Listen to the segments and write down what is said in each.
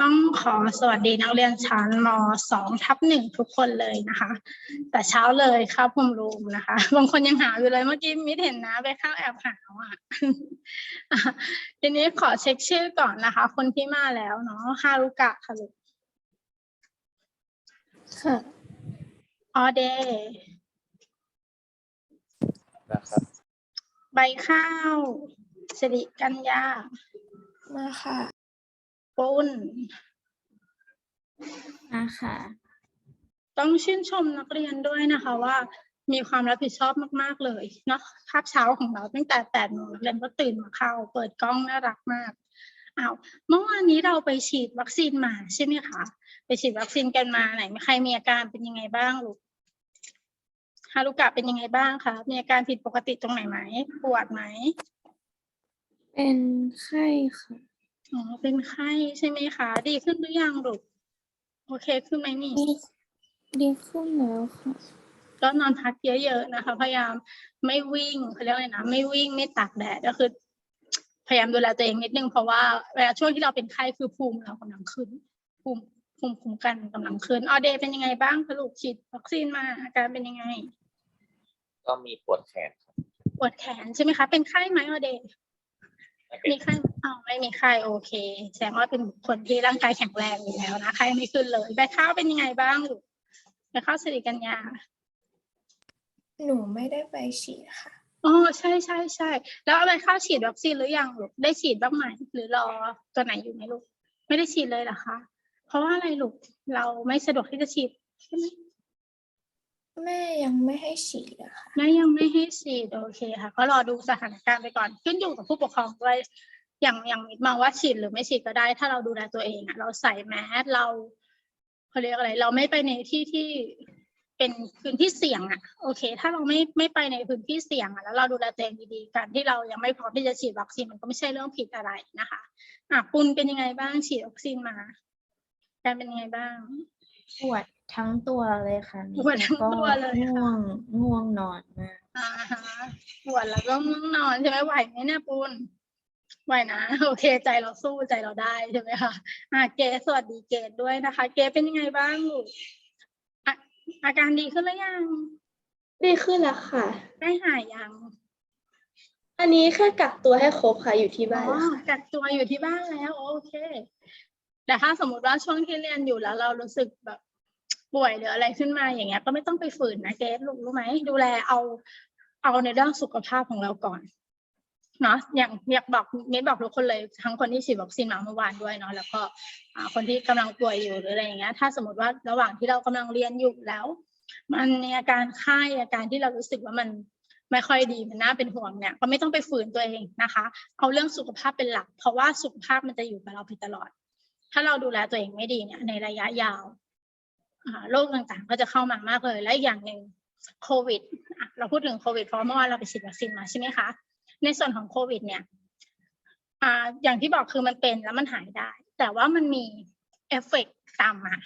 ต้องขอสวัสดีนักเรียนชั้นมสองทับหนึ่งทุกคนเลยนะคะ แต่เช้าเลยครับผมรูมนะคะ บางคนยังหาอยู่เลยเมื่อกี้มิดเห็นนะไปเข้าแอบหาอะอะทีนี้ขอเช็คชื่อก่อนนะคะ คนที่มาแล้วเนาะฮารุกะค่ะลูกค่ะออเดย์นะครับใบข้าวสิริกัญญามาค่ะ ปุ้นมาค่ะต้องชื่นชมนักเรียนด้วยนะคะว่ามีความรับผิดชอบมากๆเลยเนาะคาบเช้าของเราตั้งแต่แปดโมงนักเรียนก็ตื่นมาเข้า เปิดกล้องน่ารักมากอ้าวเมื่อวานนี้เราไปฉีดวัคซีนมาใช่ไหมคะไปฉีดวัคซีนกันมาไหนใครมีอาการเป็นยังไงบ้างลูกฮารุกะเป็นยังไงบ้างคะมีอาการผิดปกติตรงไหนไหมปวดไหมเป็นไข้ค่ะ อ๋อเป็นไข้ใช่ไหมคะ ดีขึ้นหรือยังลูกโอเคขึ้นไหมนี่ ดีดีขึ้นแล้วค่ะ ก็นอนพักเยอะๆนะคะ พยายามไม่วิ่งเขาเรียกอะไรนะไม่วิ่งไม่ตากแดดก็คือ พยายามดูแลตัวเองนิดนึงเพราะว่าเวลาช่วงที่เราเป็นไข้คือภูมิเรากำลังขึ้น ภูมิภูมิคุ้มกันกำลังขึ้นออเดย์เป็นยังไงบ้างคะลูกฉีดวัคซีนมาอาการเป็นยังไง ก็มีปวดแขนครับปวดแขนใช่ไหมคะ เป็นไข้ไหมออเดย์ไม่เป็นมีไข้อ๋อไม่มีไข้โอเค แสดงว่าเป็นคนที่ร่างกายแข็งแรงอยู่แล้วนะไข้ไม่ขึ้นเลยใบข้าวเป็นยังไงบ้างลูกใบข้าวสิริกัญญาหนูไม่ได้ไปฉีดค่ะอ๋อใช่ใช่ใช่แล้วเอาไปเข้าฉีดวัคซีนหรือยังลูกได้ฉีดบ้างไหมหรือรอตัวไหนอยู่ไหมลูก ไม่ได้ฉีดเลยเหรอคะ เพราะว่าอะไรลูกเราไม่สะดวกที่จะฉีดใช่ไหม แม่ยังไม่ให้ฉีดเลยค่ะ แม่ยังไม่ให้ฉีดโอเคค่ะ ก็รอดูสถานการณ์ไปก่อน ขึ้นอยู่กับผู้ปกครองด้วย อย่างอย่างมิดมองว่าฉีดหรือไม่ฉีดก็ได้ ถ้าเราดูแลตัวเองอะเราใส่แมสเราเขาเรียกอะไร เราไม่ไปในที่ที่เป็นพื้นที่เสี่ยงอะโอเค ถ้าเราไม่ไม่ไปในพื้นที่เสี่ยงอะแล้วเราดูแลตัวเองดีๆการที่เรายังไม่พร้อมที่จะฉีดวัคซีนมันก็ไม่ใช่เรื่องผิดอะไรนะคะอะปุณเป็นยังไงบ้างฉีดวัคซีนมาการเป็นยังไงบ้าง ปวด ทั้งตัวเลยค่ะปวดทั้งตัวเลยค่ะง่วงง่วงนอนมากอ่าฮะปวดแล้วก็ง่วงนอนใช่ไหมไหวไหมเนี่ยปุณไหวนะโอเค ใจเราสู้ใจเราได้ใช่ไหมคะอ่าเกรดสวัสดีเกรดด้วยนะคะ เกรดเป็นยังไงบ้างลูกอะอาการดีขึ้นหรือยังดีขึ้นแล้วค่ะ ได้หายยัง อันนี้แค่กักตัวให้ครบค่ะอยู่ที่อ๋บ้านอแล้วค่ะกักตัวอยู่ที่บ้านแล้ว โอเค แต่ถ้าสมมติว่าช่วงที่เรียนอยู่แล้ว เรารู้สึกแบบ ป่วยหรืออะไรขึ้นมาอย่างเงี้ย ก็ไม่ต้องไปฝืนนะเกรดลูกรู้ไหมดูแลเอาเอาในเรื่องสุขภาพของเราก่อนเนาะอย่างอยากบอกเมย์บอกทุกคนเลยทั้งคนที่ฉีดวัคซีนมาเมื่อวานด้วยเนาะแล้วก็คนที่กำลังป่วยอยู่หรืออะไรอย่างเงี้ยถ้าสมมติว่าระหว่างที่เรากำลังเรียนอยู่แล้ว มันมีอาการไข้อาการที่เรารู้สึกว่ามันไม่ค่อยดีมันน่าเป็นห่วงเนี่ยก็ไม่ต้องไปฝืนตัวเองนะคะ เอาเรื่องสุขภาพเป็นหลัก เพราะว่าสุขภาพมันจะอยู่กับเราไปตลอด ถ้าเราดูแลตัวเองไม่ดีเนี่ยในระยะยาว โรคต่างๆ ก็จะเข้ามามากเลย และอย่างหนึ่งโควิด เราพูดถึงโควิดเพราะเมื่อวานเราไปฉีดวัคซีนมาใช่ไหมคะ ในส่วนของโควิด เนี่ยอ่าอย่างที่บอกคือมันเป็นแล้วมันหายได้ แต่ว่ามันมีเอฟเฟกต์ตามมา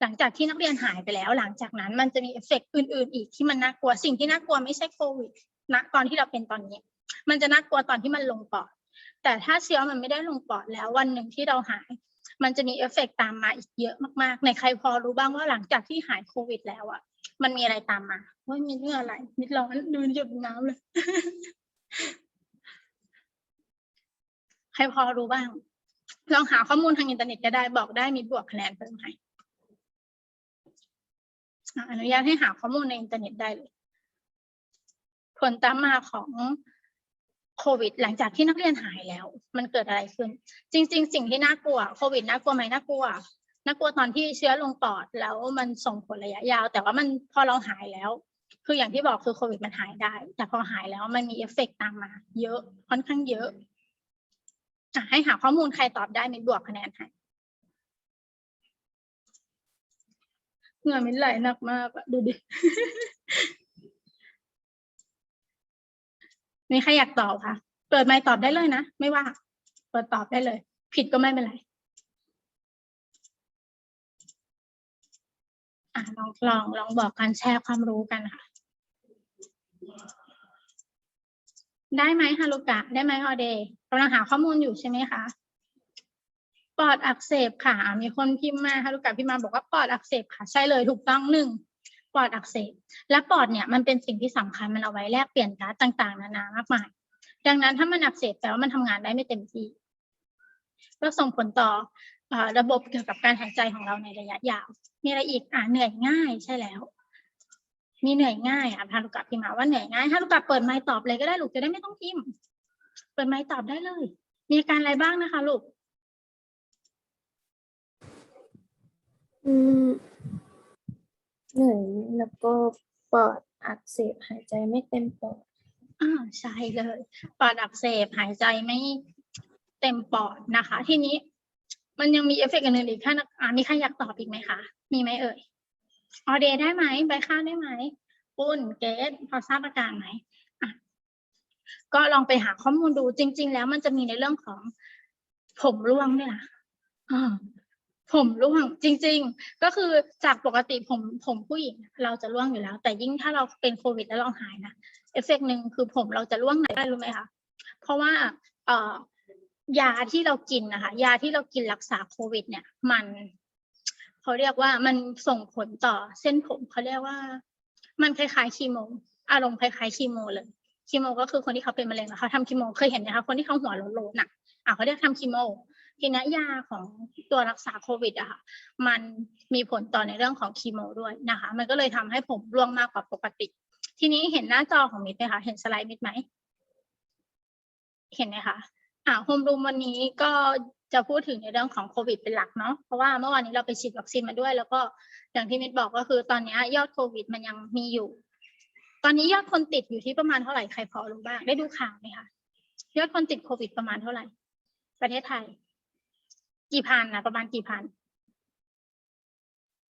หลังจากที่นักเรียนหายไปแล้ว หลังจากนั้นมันจะมีเอฟเฟกต์อื่น ๆ อีกที่มันน่ากลัว สิ่งที่น่ากลัวไม่ใช่โควิดณตอนที่เราเป็นตอนนี้ มันจะน่ากลัวตอนที่มันลงปอด แต่ถ้าเชื้อมันไม่ได้ลงปอดแล้ววันหนึ่งที่เราหาย มันจะมีเอฟเฟกต์ตามมาอีกเยอะมากๆ ในใครพอรู้บ้างว่าหลังจากที่หายโควิดแล้วอะมันมีอะไรตามมาว่ามีเรื่องอะไรมิดร้อนดูหยดน้ำเลย ใครพอรู้บ้าง ลองหาข้อมูลทางอินเทอร์เน็ตก็ได้บอกได้มีบวกคะแนนเพิ่มให้อะอนุญาตให้หาข้อมูลในอินเทอร์เน็ตได้เลย ผลตามมาของ โควิด หลังจากที่นักเรียนหายแล้ว มันเกิดอะไรขึ้น จริง ๆ สิ่งที่น่ากลัวโควิดน่ากลัวไหมน่ากลัวน่ากลัวตอนที่เชื้อลงปอดแล้วมันส่งผลระยะยาว แต่ว่ามันพอเราหายแล้ว คืออย่างที่บอกคือโควิดมันหายได้ แต่พอหายแล้วมันมีเอฟเฟกต์ตามมา เยอะค่อนข้างเยอะให้หาข้อมูลใครตอบได้มีบวกคะแนนให้เหงื่อมินไหลหนักมากดูดิ มีใครอยากตอบคะเปิดไมค์ตอบได้เลยนะ ไม่ว่า เปิดตอบได้เลย ผิดก็ไม่เป็นไร อะลองลองลองบอกกันแชร์ความรู้กันค่ะ ได้ไหมฮารุกะ ได้ไหมออเดย์กำลังหาข้อมูลอยู่ใช่ไหมคะปอดอักเสบค่ะ มีคนพิมพ์มาค่ะลูกกาพิมพ์มาบอกว่าปอดอักเสบค่ะ ใช่เลยถูกต้องหนึ่ง ปอดอักเสบและปอดเนี่ยมันเป็นสิ่งที่สำคัญมันเอาไว้แลกเปลี่ยนก๊าซต่างๆ นานามากมาย ดังนั้นถ้ามันอักเสบแปลว่ามันทำงานได้ไม่เต็มที่ก็ส่งผลต่อระบบเกี่ยวกับการหายใจของเราในระยะยาว มีอะไรอีกอ่าเหนื่อยง่ายใช่แล้ว มีเหนื่อยง่ายอะพาลูกกาพิมพ์มาว่าเหนื่อยง่ายถ้าลูกกาเปิดไมค์ตอบเลยก็ได้ลูกจะได้ไม่ต้องพิมพ์ เปิดไมค์ตอบได้เลย มีอาการอะไรบ้างนะคะลูก อืม เหนื่อยแล้วก็ปอดอักเสบหายใจไม่เต็มปอดอ่าใช่เลยปอดอักเสบหายใจไม่เต็มปอดนะคะ ทีนี้มันยังมีเอฟเฟกต์อื่นอีกท่านอ่ามีใครอยากตอบอีกไหมคะมีไหมเอ่ยออเดย์ได้ไหมใบข้าวได้ไหมปุ้นเกสพอทราบอาการไหมอะก็ลองไปหาข้อมูลดูจริง ๆ แล้วมันจะมีในเรื่องของผมร่วงด้วยนะอ่า ผมร่วงจริง ๆ ก็คือจากปกติผมผมผู้หญิง เราจะร่วงอยู่แล้ว แต่ยิ่งถ้าเราเป็นโควิดแล้วเราหายนะเอฟเฟกต์หนึ่งคือผมเราจะร่วงไหนได้รู้ไหมคะเพราะว่าเอ่อยาที่เรากินนะคะ ยาที่เรากินรักษาโควิด เนี่ย มันเขาเรียกว่ามันส่งผลต่อเส้นผมเขาเรียกว่า มันคล้ายๆคีโมอารมณ์คล้ายๆคีโมเลยคีโมก็คือคนที่เขาเป็นมะเร็งแล้วเขาทำคีโมเคยเห็นไหมคะคนที่เขาหัวโลนๆน่ะอะเขาเรียกทำคีโม ทีนี้ยาของตัวรักษาโควิดอะค่ะ มันมีผลต่อในเรื่องของคีโมด้วยนะคะ มันก็เลยทำให้ผมร่วงมากกว่าปกติ ทีนี้เห็นหน้าจอของมิดไหมคะ เห็นสไลด์มิดไหม เห็นไหมคะอ่าโฮมรูมวันนี้ก็จะพูดถึงในเรื่องของโควิดเป็นหลักเนาะ เพราะว่าเมื่อวานนี้เราไปฉีดวัคซีนมาด้วย แล้วก็อย่างที่มิดบอกก็คือตอนนี้ยอดโควิดมันยังมีอยู่ ตอนนี้ยอดคนติดอยู่ที่ประมาณเท่าไหร่ ใครพอรู้บ้าง ได้ดูข่าวไหมคะ ยอดคนติดโควิดประมาณเท่าไหร่ ประเทศไทย กี่พันนะประมาณกี่พัน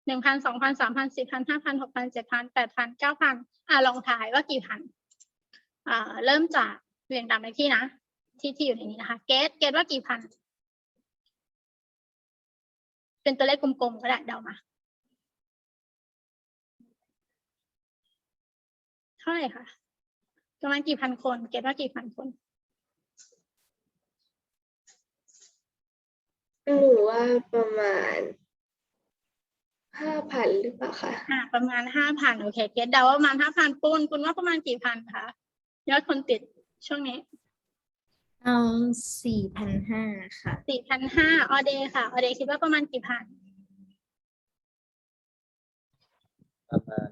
หนึ่งพันสองพันสามพันสี่พันห้าพันหกพันเจ็ดพันแปดพันเก้าพันอ่าลองทายว่ากี่พันอ่าเริ่มจากเรียงตามเลขที่นะ ที่ที่อยู่ในนี้นะคะเกตเกตว่ากี่พัน เป็นตัวเลขกลมๆก็ได้เดามา เท่าไหร่คะประมาณกี่พันคน เกตว่ากี่พันคน หนูว่าประมาณห้าพันหรือเปล่าคะอ่าประมาณห้าพันโอเคเกตเดาว่าประมาณห้าพันปุ้นคุณว่าประมาณกี่พันคะยอดคนติดช่วงนี้เอาสี่พันห้าค่ะ สี่พันห้าออเดย์ค่ะออเดย์คิดว่าประมาณกี่พันประมาณ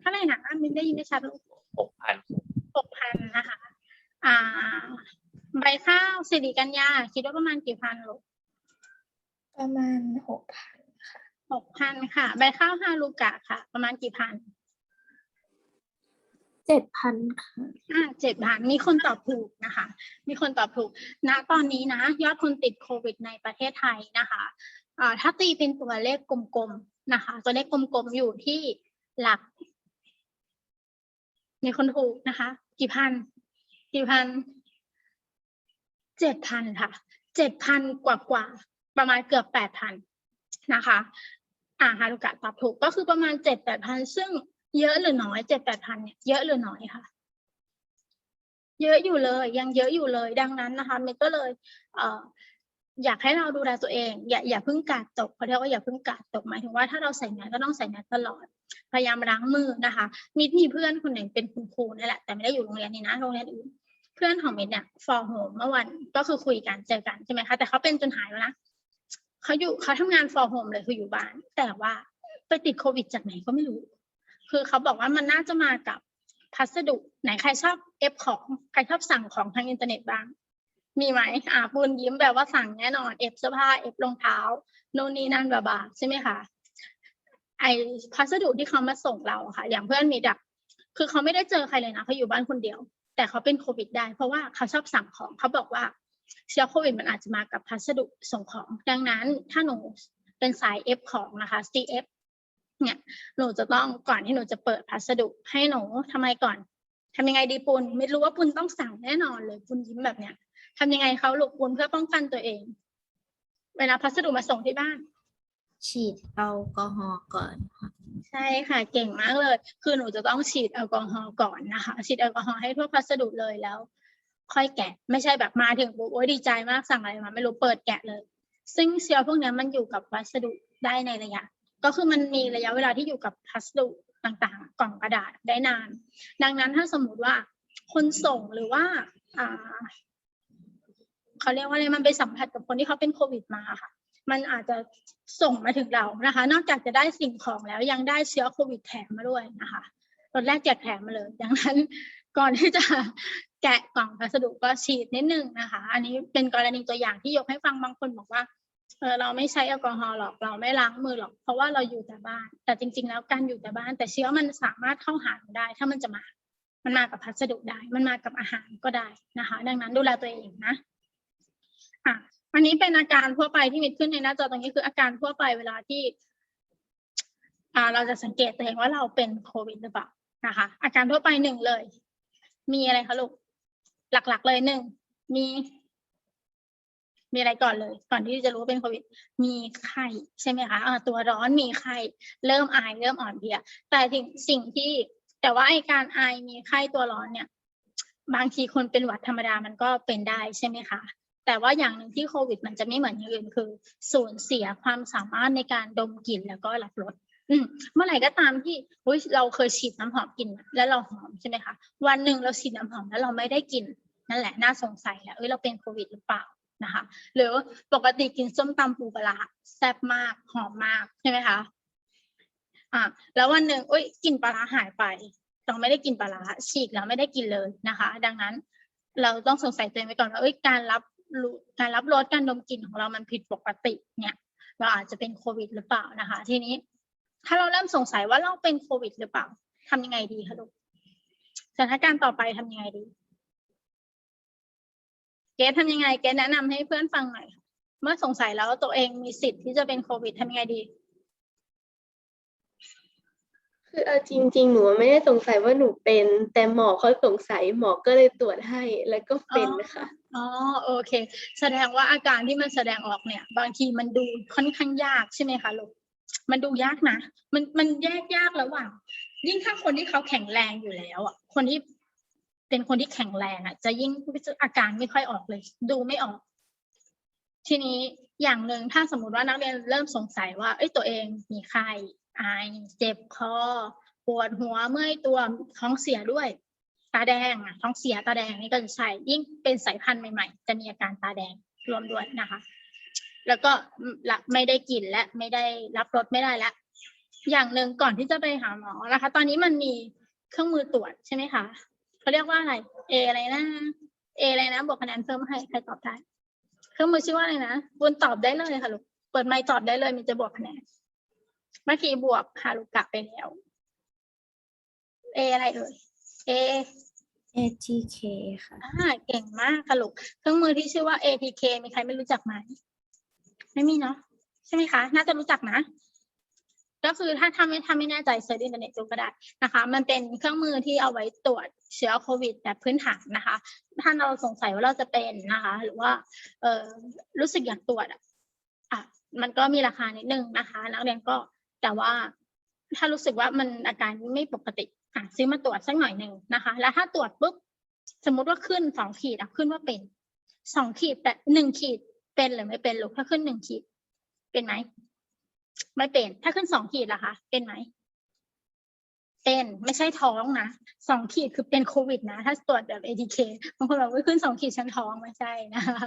เท่าไหร่นะมินได้ยินได้ชัดลูกหกพันหกพันนะคะ อ่า ใบข้าวสิริกัญญาคิดว่าประมาณกี่พันลูกประมาณหกพันหกพันค่ะ ใบข้าวฮาลูกะค่ะ ประมาณกี่พันเจ็ดพันค่ะอ่าเจ็ดพันมีคนตอบถูกนะคะ มีคนตอบถูกณตอนนี้นะ ยอดคนติดโควิดในประเทศไทยนะคะอ่าถ้าตีเป็นตัวเลขกลมๆนะคะ ตัวเลขกลมๆอยู่ที่หลัก มีคนถูกนะคะ กี่พัน กี่พัน เจ็ดพันค่ะเจ็ดพันกว่ากว่าๆประมาณเกือบแปดพันนะคะอ่าฮารุกะตอบถูกก็คือประมาณเจ็ดแปดพันซึ่งเยอะหรือน้อยเจ็ดแปดพันเนี่ยเยอะหรือน้อยค่ะ เยอะอยู่เลย ยังเยอะอยู่เลยดังนั้นนะคะเมก็เลยเอ่ออยากให้เราดูแลตัวเอง อย่าอย่าเพิ่งกาดตกเขาเรียกว่าอย่าเพิ่งกาดตกหมายถึงว่าถ้าเราใส่แมสก็ต้องใส่แมสตลอด พยายามล้างมือนะคะมิดมีเพื่อนคนหนึ่งเป็นคุณครูนี่แหละแต่ไม่ได้อยู่โรงเรียนนี้นะโรงเรียนอื่น พื่อนของมิดเนี่ยฟอร์โฮมเมื่อวันก็คือคุยกันเจอกันใช่ไหมคะแต่เขาเป็นจนหายแล้วนะเขาอยู่เขาทำงานฟอร์โฮมเลยคืออยู่บ้าน แต่ว่าไปติดโควิดจากไหนก็ไม่รู้ คือเขาบอกว่ามันน่าจะมากับพัสดุไหนใครชอบเอฟของใครชอบสั่งของทางอินเทอร์เน็ตบ้าง มีไหมอ่าปูนยิ้มแบบว่าสั่งแน่นอนเอฟเสื้อผ้าเอฟรองเท้าโน่นนี่นั่นแบบาใช่ไหมคะไอพัสดุที่เขามาส่งเราค่ะ อย่างเพื่อนมีดักคือเขาไม่ได้เจอใครเลยนะเขาอยู่บ้านคนเดียว แต่เขาเป็นโควิดได้ เพราะว่าเขาชอบสั่งของเขาบอกว่าเชื้อโควิดมันอาจจะมากับพัสดุส่งของ ดังนั้นถ้าหนูเป็นสายเอฟของนะคะ CF เนี่ยหนูจะต้องก่อนที่หนูจะเปิดพัสดุ ให้หนูทำไมก่อนทำยังไงดีปุณไม่รู้ว่าปุณต้องสั่งแน่นอนเลยปุณยิ้มแบบเนี้ยทำยังไงเขาหลูกปุณเพื่อป้องกันตัวเอง เวลาพัสดุมาส่งที่บ้าน ฉีดแอลกอฮอล์ก่อนค่ะใช่ค่ะเก่งมากเลย คือหนูจะต้องฉีดแอลกอฮอล์ก่อนนะคะ ฉีดแอลกอฮอล์ให้ทั่วพัสดุเลยแล้ว ค่อยแกะ ไม่ใช่แบบมาถึงปุ๊บโอ้ยดีใจมากสั่งอะไรมาไม่รู้เปิดแกะเลย ซึ่งเชื้อพวกนี้มันอยู่กับวัสดุได้ในระยะ ก็คือมันมีระยะเวลาที่อยู่กับพัสดุต่างๆ กล่องกระดาษได้นาน ดังนั้นถ้าสมมติว่าคนส่งหรือว่าเขาเรียกว่าอะไรมันไปสัมผัสกับคนที่เขาเป็นโควิดมาค่ะ มันอาจจะส่งมาถึงเรานะคะ นอกจากจะได้สิ่งของแล้วยังได้เชื้อโควิดแถมมาด้วยนะคะตอนแรกแจกแถมมาเลยดังนั้นก่อนที่จะแกะกล่องพัสดุก็ฉีดนิดนึงนะคะ อันนี้เป็นกรณีตัวอย่างที่ยกให้ฟังบางคนบอกว่าเออเราไม่ใช้แอลกอฮอล์หรอกเราไม่ล้างมือหรอก เพราะว่าเราอยู่แต่บ้าน แต่จริง ๆ แล้วการอยู่แต่บ้าน แต่เชื้อมันสามารถเข้าหาเราได้ ถ้ามันจะมา มันมากับพัสดุได้ มันมากับอาหารก็ได้นะคะ ดังนั้นดูแลตัวเองนะอะ อันนี้เป็นอาการทั่วไปที่มีขึ้นในหน้าจอตรงนี้คืออาการทั่วไปเวลาที่อ่าเราจะสังเกตตัวเองว่าเราเป็นโควิดหรือเปล่านะคะ อาการทั่วไปหนึ่งเลย มีอะไรคะลูกหลักๆ เลยหนึ่งมี มีอะไรก่อนเลย ก่อนที่จะรู้ว่าเป็นโควิด มีไข้ใช่ไหมคะอ่าตัวร้อนมีไข้เริ่มไอเริ่มอ่อนเพลียแต่สิ่งสิ่งที่ แต่ว่าไอการไอมีไข้ตัวร้อนเนี่ย บางทีคนเป็นหวัดธรรมดามันก็เป็นได้ใช่ไหมคะ แต่ว่าอย่างหนึ่งที่โควิด มันจะไม่เหมือนอย่างอื่นคือ สูญเสียความสามารถในการดมกลิ่นแล้วก็รับรสเมื่อไหร่ก็ตามที่เราเคยฉีดน้ำหอมกลิ่นแล้วเราหอมใช่ไหมคะวันหนึ่งเราฉีดน้ำหอมแล้วเราไม่ได้กลิ่นนั่นแหละน่าสงสัยแล้วเอ้ยเราเป็นโควิดหรือเปล่านะคะหรือปกติกินส้มตำปูปลาแซ่บมากหอมมากใช่ไหมคะอ่าแล้ววันหนึ่งเอ้ยกลิ่นปลาหายไปเราไม่ได้กินปลาร้าฉีกแล้วไม่ได้กินเลยนะคะ ดังนั้นเราต้องสงสัยตัวเองไว้ก่อนว่าเอ้ยการรับ รู้การรับรสการดมกลิ่นของเรามันผิดปกติเนี่ย เราอาจจะเป็นโควิดหรือเปล่านะคะ ทีนี้ ถ้าเราเริ่มสงสัยว่าเราเป็นโควิดหรือเปล่าทำยังไงดีคะลูกสถานการณ์ต่อไปทำยังไงดี เกสทำยังไง เกสแนะนำให้เพื่อนฟังหน่อยเมื่อสงสัยแล้วตัวเองมีสิทธิ์ที่จะเป็นโควิดทำยังไงดีคือเอาจริง ๆ หนูไม่ได้สงสัยว่าหนูเป็น แต่หมอเขาสงสัยหมอก็เลยตรวจให้แล้วก็เป็นนะคะ อ๋อโอเค แสดงว่าอาการที่มันแสดงออกเนี่ย บางทีมันดูค่อนข้างยากใช่ไหมคะลูกมันดูยากนะมันมันแยกยากระหว่างยิ่งถ้าคนที่เขาแข็งแรงอยู่แล้วอะคนที่เป็นคนที่แข็งแรงอะ จะยิ่งอาการไม่ค่อยออกเลย ดูไม่ออก ทีนี้อย่างหนึ่งถ้าสมมติว่านักเรียนเริ่มสงสัยว่าเอ้ยตัวเองมีไข้ไอเจ็บคอปวดหัวเมื่อยตัวท้องเสียด้วย ตาแดงอะท้องเสียตาแดงนี่ก็จะใช่ยิ่งเป็นสายพันธุ์ใหม่ ๆ จะมีอาการตาแดงรวมด้วยนะคะ แล้วก็ละไม่ได้กลิ่นและไม่ได้รับรสไม่ได้แล้วอย่างหนึ่งก่อนที่จะไปหาหมอนะคะ ตอนนี้มันมีเครื่องมือตรวจใช่ไหมคะเขาเรียกว่าอะไรเออะไรนะเออะไรนะบวกคะแนนเพิ่มให้ใครตอบได้เครื่องมือชื่อว่าอะไรนะบุญตอบได้เลยค่ะลูกเปิดไมค์ตอบได้เลยมันจะบวกคะแนนเมื่อกี้บวกฮารุกะไปแล้วเออะไรเอ่ย เอ ATK ค่ะ อ่าเก่งมากค่ะลูกเครื่องมือที่ชื่อว่า ATK มีใครไม่รู้จักไหมไม่มีเนาะใช่ไหมคะ น่าจะรู้จักนะ ก็คือถ้าถ้าไม่ถ้าไม่แน่ใจเซิร์ชอินเทอร์เน็ตดูก็ได้นะคะ มันเป็นเครื่องมือที่เอาไว้ตรวจเชื้อโควิดแบบพื้นฐานนะคะ ถ้าเราสงสัยว่าเราจะเป็นนะคะ หรือว่าเออรู้สึกอยากตรวจอะอะมันก็มีราคานิดนึงนะคะ นักเรียนก็แต่ว่าถ้ารู้สึกว่ามันอาการไม่ปกติอะ ซื้อมาตรวจสักหน่อยหนึ่งนะคะ แล้วถ้าตรวจปุ๊บสมมุติว่าขึ้นสองขีดอะขึ้นว่าเป็นสองขีดแต่หนึ่งขีดเป็นหรือไม่เป็นลูกถ้าขึ้นหนึ่งขีด เป็นไหมไม่เป็น ถ้าขึ้นสองขีดล่ะคะเป็นไหมเป็นไม่ใช่ท้องนะสองขีดคือเป็นโควิดนะ ถ้าตรวจแบบ ATK บางคนบอกว่าขึ้นสองขีดฉันท้องไม่ใช่นะคะ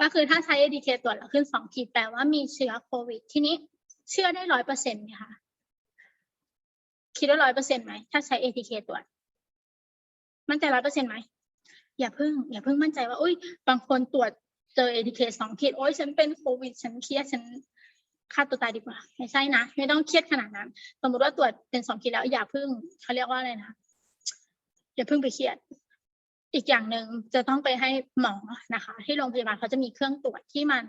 ก็คือถ้าใช้ ATK ตรวจแล้วขึ้นสองขีดแปลว่ามีเชื้อโควิด ทีนี้เชื่อได้ร้อยเปอร์เซ็นต์ไหมคะ คิดว่าร้อยเปอร์เซ็นต์ไหมถ้าใช้ ATK ตรวจมั่นใจร้อยเปอร์เซ็นต์ไหมอย่าเพิ่ง อย่าเพิ่งมั่นใจว่าอุ้ยบางคนตรวจเจอ ATK สองขีดโอ้ยฉันเป็นโควิด ฉันเครียดฉันฆ่าตัวตายดีกว่า ไม่ใช่นะ ไม่ต้องเครียดขนาดนั้น สมมติว่าตรวจเป็นสองขีดแล้ว อย่าเพิ่งเขาเรียกว่าอะไรนะอย่าเพิ่งไปเครียด อีกอย่างหนึ่งจะต้องไปให้หมอนะคะ ที่โรงพยาบาลเขาจะมีเครื่องตรวจที่มัน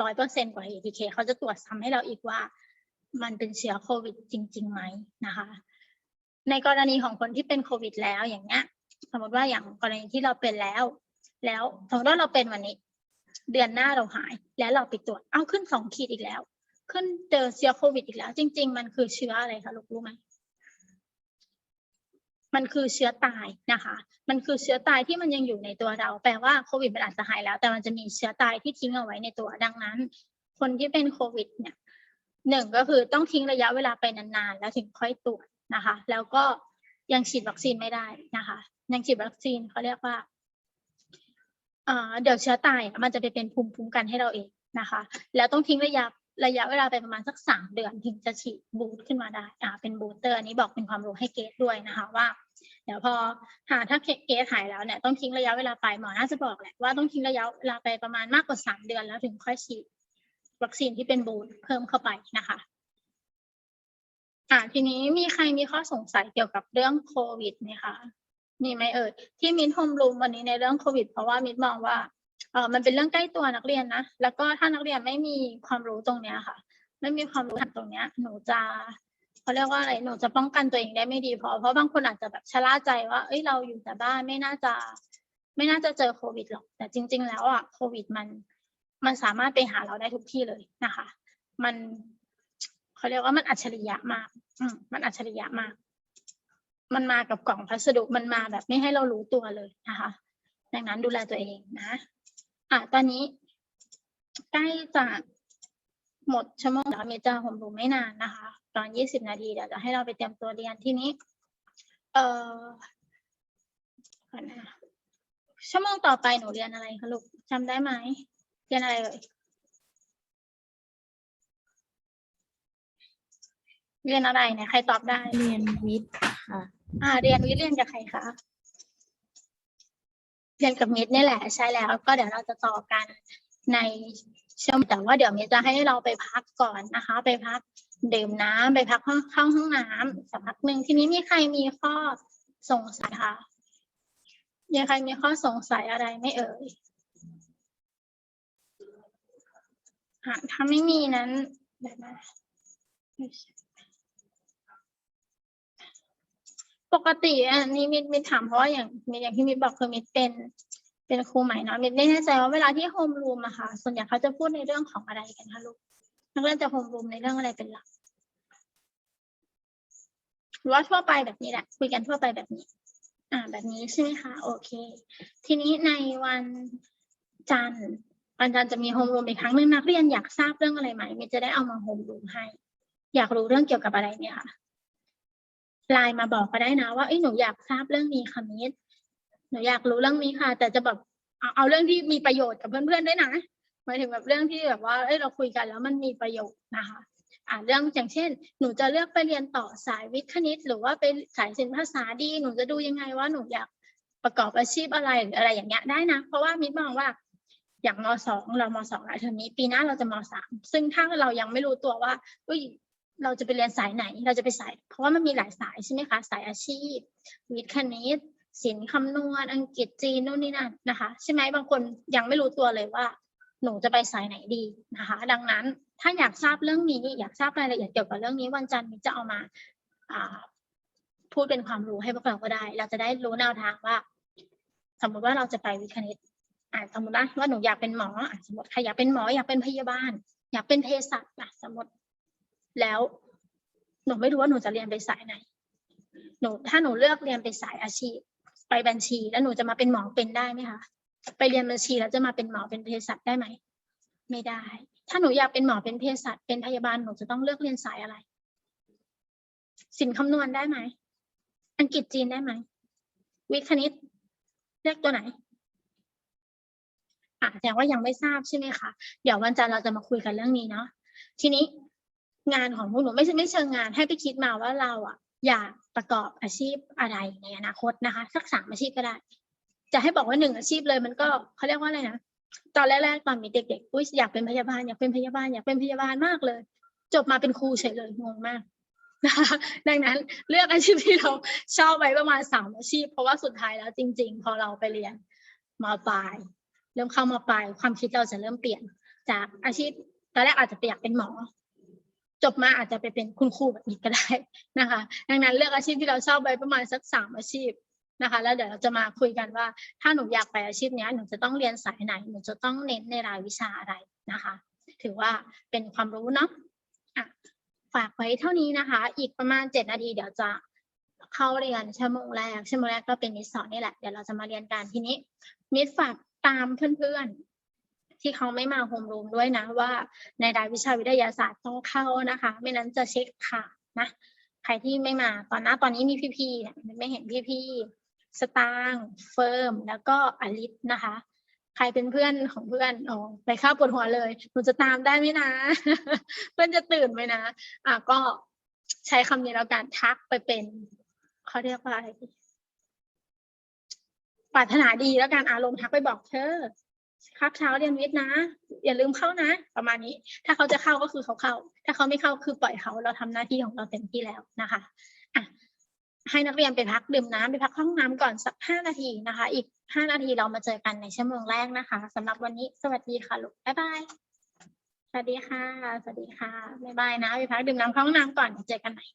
ร้อยเปอร์เซ็นกว่า ATK เขาจะตรวจซ้ำให้เราอีกว่า มันเป็นเชื้อโควิดจริงๆไหมนะคะ ในกรณีของคนที่เป็นโควิด แล้วอย่างเงี้ย สมมติว่าอย่างกรณีที่เราเป็นแล้ว แล้วสมมติว่าเราเป็นวันนี้ เดือนหน้าเราหาย แล้วเราไปตรวจ เอาขึ้นสองขีดอีกแล้ว ขึ้นเจอเชื้อโควิดอีกแล้ว จริง ๆ มันคือเชื้ออะไรคะลูกรู้ไหมมันคือเชื้อตายนะคะ มันคือเชื้อตายที่มันยังอยู่ในตัวเรา แปลว่าโควิดมันอาจจะหายแล้ว แต่มันจะมีเชื้อตายที่ทิ้งเอาไว้ในตัว ดังนั้น คนที่เป็นโควิดเนี่ยหนึ่งก็คือต้องทิ้งระยะเวลาไปนานๆ แล้วถึงค่อยตรวจ นะคะ แล้วก็ยังฉีดวัคซีนไม่ได้นะคะ ยังฉีดวัคซีนเขาเรียกว่าเดี๋ยวเชื้อตายมันจะไปเป็นภูมิคุ้มกันให้เราเองนะคะ แล้วต้องทิ้งระยะระยะเวลาไปประมาณสักสามเดือนถึงจะฉีดบูตขึ้นมาได้อ่าเป็นบูสเตอร์อันนี้บอกเป็นความรู้ให้เกสด้วยนะคะว่า เดี๋ยวพอหาถ้าเกสหายแล้วเนี่ยต้องทิ้งระยะเวลาไปหมอน่าจะบอกแหละว่าต้องทิ้งระยะเวลาไปประมาณมากกว่าสามเดือนแล้วถึงค่อยฉีดวัคซีนที่เป็นบูตเพิ่มเข้าไปนะคะ อ่าทีนี้มีใครมีข้อสงสัยเกี่ยวกับเรื่องโควิดไหมคะ มีไหมเอ่ยที่มินโฮมรูมวันนี้ในเรื่องโควิด เพราะว่ามินมองว่าเออมันเป็นเรื่องใกล้ตัวนักเรียนนะ แล้วก็ถ้านักเรียนไม่มีความรู้ตรงเนี้ยค่ะ ไม่มีความรู้ทางตรงเนี้ย หนูจะเขาเรียกว่าอะไร หนูจะป้องกันตัวเองได้ไม่ดีพอ เพราะบางคนอาจจะแบบชะล่าใจว่า เอ้ย เราอยู่แต่บ้านไม่น่าจะ ไม่น่าจะเจอโควิดหรอก แต่จริง ๆ แล้วอะ โควิดมัน มันสามารถไปหาเราได้ทุกที่เลยนะคะ มัน เขาเรียกว่ามันอัจฉริยะมาก อืมมันอัจฉริยะมาก มันมากับกล่องพัสดุมันมาแบบไม่ให้เรารู้ตัวเลยนะคะ ดังนั้นดูแลตัวเองนะ อะตอนนี้ใกล้จะหมดชั่วโมงแล้วเมย์จะผมดูไม่นานนะคะ ตอนยี่สิบนาทีเดี๋ยวจะให้เราไปเตรียมตัวเรียนที่นี้ เอ่อนะชั่วโมงต่อไปหนูเรียนอะไรคะลูกจำได้ไหมเรียนอะไรเลย เรียนอะไรเนี่ยใครตอบได้ เรียนวิทย์ค่ะ อ่า เรียนวิทย์เรียนกับใครคะ เรียนกับมิตรนี่แหละใช่แล้วก็เดี๋ยวเราจะต่อกันในช่วงแต่ว่าเดี๋ยวมิตรจะให้เราไปพักก่อนนะคะ ไปพักดื่มน้ำไปพักห้องเข้าห้องน้ำสักพักหนึ่งทีนี้มีใครมีข้อสงสัยคะมีใครมีข้อสงสัยอะไรไหม่เอ่ยอะถ้าไม่มีนั้นเดี๋ยวนะ ปกติอันนี้มิดมิดถามเพราะว่าอย่างอย่างที่มิดบอกคือมิดเป็นเป็นครูใหม่เนาะมิดไม่แน่ใจว่าเวลาที่โฮมรูมอะค่ะ ส่วนใหญ่เขาจะพูดในเรื่องของอะไรกันคะลูกนักเรียนจะโฮมรูมในเรื่องอะไรเป็นหลักหรือว่าทั่วไปแบบนี้แหละ คุยกันทั่วไปแบบนี้ อ่า แบบนี้ใช่ไหมคะโอเค ทีนี้ในวันจันทร์วันจันทร์จะมีโฮมรูมอีกครั้งหนึ่งนักเรียนอยากทราบเรื่องอะไรไหมมิดจะได้เอามาโฮมรูมให้ อยากรู้เรื่องเกี่ยวกับอะไรเนี่ยค่ะ ไลน์มาบอกก็ได้นะ ว่าเอ้ยหนูอยากทราบเรื่องนี้ค่ะมิสหนูอยากรู้เรื่องนี้ค่ะ แต่จะแบบเอาเอาเรื่องที่มีประโยชน์กับเพื่อนๆด้วยนะหมายถึงแบบเรื่องที่แบบว่าเอ้ยเราคุยกันแล้วมันมีประโยชน์นะคะ อ่าเรื่องอย่างเช่น หนูจะเลือกไปเรียนต่อสายวิทย์คณิต หรือว่าไปสายศิลปภาษาดี หนูจะดูยังไงว่าหนูอยากประกอบอาชีพอะไรหรืออะไรอย่างเงี้ยได้นะ เพราะว่ามิตมองว่าอย่างมสองเรามสองแล้วเทอมนี้ปีหน้าเราจะมสามซึ่งถ้าเรายังไม่รู้ตัวว่าอุ้ย เราจะไปเรียนสายไหน เราจะไปสาย เพราะว่ามันมีหลายสายใช่ไหมคะ สายอาชีพ วิทย์คณิตศิลป์คำนวณ อังกฤษจีนนู่นนี่นั่นนะคะ ใช่ไหมบางคนยังไม่รู้ตัวเลยว่า หนูจะไปสายไหนดีนะคะ ดังนั้นถ้าอยากทราบเรื่องนี้ อยากทราบรายละเอียดเกี่ยวกับเรื่องนี้วันจันทร์มินจะเอามาพูดเป็นความรู้ให้พวกเราก็ได้ เราจะได้รู้แนวทางว่า สมมติว่าเราจะไปวิทย์คณิตอ่าสมมติว่าหนูอยากเป็นหมอ สมมติใครอยากเป็นหมออยากเป็นพยาบาล อยากเป็นเภสัชอะสมมติ แล้วหนูไม่รู้ว่าหนูจะเรียนไปสายไหน หนูถ้าหนูเลือกเรียนไปสายอาชีพ ไปบัญชีแล้วหนูจะมาเป็นหมอเป็นได้ไหมคะไปเรียนบัญชีแล้วจะมาเป็นหมอเป็นเภสัชได้ไหมไม่ได้ ถ้าหนูอยากเป็นหมอเป็นเภสัชเป็นพยาบาลหนูจะต้องเลือกเรียนสายอะไร สินคำนวณได้ไหมอังกฤษจีนได้ไหมวิทย์คณิตเลือกตัวไหนอะแสดงว่ายังไม่ทราบใช่ไหมคะ เดี๋ยววันจันทร์เราจะมาคุยกันเรื่องนี้เนาะ ทีนี้ งานของพวกหนูไม่ใช่ไม่เชิงงานให้ไปคิดมาว่าเราอะ อยากประกอบอาชีพอะไรในอนาคตนะคะ สักสามอาชีพก็ได้ จะให้บอกว่าหนึ่งอาชีพเลยมันก็เขาเรียกว่าอะไรนะตอนแรกๆตอนมีเด็กๆอุ้ยอยากเป็นพยาบาลอยากเป็นพยาบาลอยากเป็นพยาบาลมากเลย จบมาเป็นครูเฉยเลยงงมากนะคะดังนั้นเลือกอาชีพที่เราชอบไว้ประมาณสามอาชีพ เพราะว่าสุดท้ายแล้วจริง ๆ พอเราไปเรียนมาปลาย เริ่มเข้ามาปลายความคิดเราจะเริ่มเปลี่ยน จากอาชีพตอนแรกอาจจะอยากเป็นหมอ จบมาอาจจะไปเป็นคุณครูแบบนี้ก็ได้นะคะ ดังนั้นเลือกอาชีพที่เราชอบไว้ประมาณสักสามอาชีพนะคะ แล้วเดี๋ยวเราจะมาคุยกันว่า ถ้าหนูอยากไปอาชีพนี้หนูจะต้องเรียนสายไหนหนูจะต้องเน้นในรายวิชาอะไรนะคะ ถือว่าเป็นความรู้เนาะะฝากไว้เท่านี้นะคะ อีกประมาณเจ็ดนาทีเดี๋ยวจะเข้าเรียนชั่วโมงแรกชั่วโมงแรกก็เป็นมิสสอนนี่แหละเดี๋ยวเราจะมาเรียนกันทีนี้มิสฝากตามเพื่อนๆ ที่เขาไม่มาโฮมรูมด้วยนะว่าในรายวิชาวิทยาศาสตร์ต้องเข้านะคะ ไม่นั้นจะเช็คขาดนะ ใครที่ไม่มาตอนน้าตอนนี้มีพี่ๆเนี่ยไม่เห็นพี่ๆสตางเฟิร์มแล้วก็อลิสนะคะ ใครเป็นเพื่อนของเพื่อนอ๋อไปเข้าปวดหัวเลยหนูจะตามได้ไหมนะ เพื่อนจะตื่นไหมนะอะก็ใช้คำนี้แล้วกันทักไปเป็นเขาเรียกว่าอะไรปรารถนาดีแล้วกันอารมณ์ทักไปบอกเธอ ครับเช้าเรียนวิทย์นะ อย่าลืมเข้านะ ประมาณนี้ ถ้าเขาจะเข้าก็คือเขาเข้า ถ้าเขาไม่เข้าคือปล่อยเขาเราทำหน้าที่ของเราเต็มที่แล้วนะคะอะให้นักเรียนไปพักดื่มน้ำไปพักห้องน้ำก่อนสักห้านาทีนะคะ อีกห้านาทีเรามาเจอกันในชั่วโมงแรกนะคะสำหรับวันนี้สวัสดีค่ะลูกบ๊ายบายสวัสดีค่ะ สวัสดีค่ะบ๊ายบายนะไปพักดื่มน้ำเข้าห้องน้ำก่อนเจอกันใหม่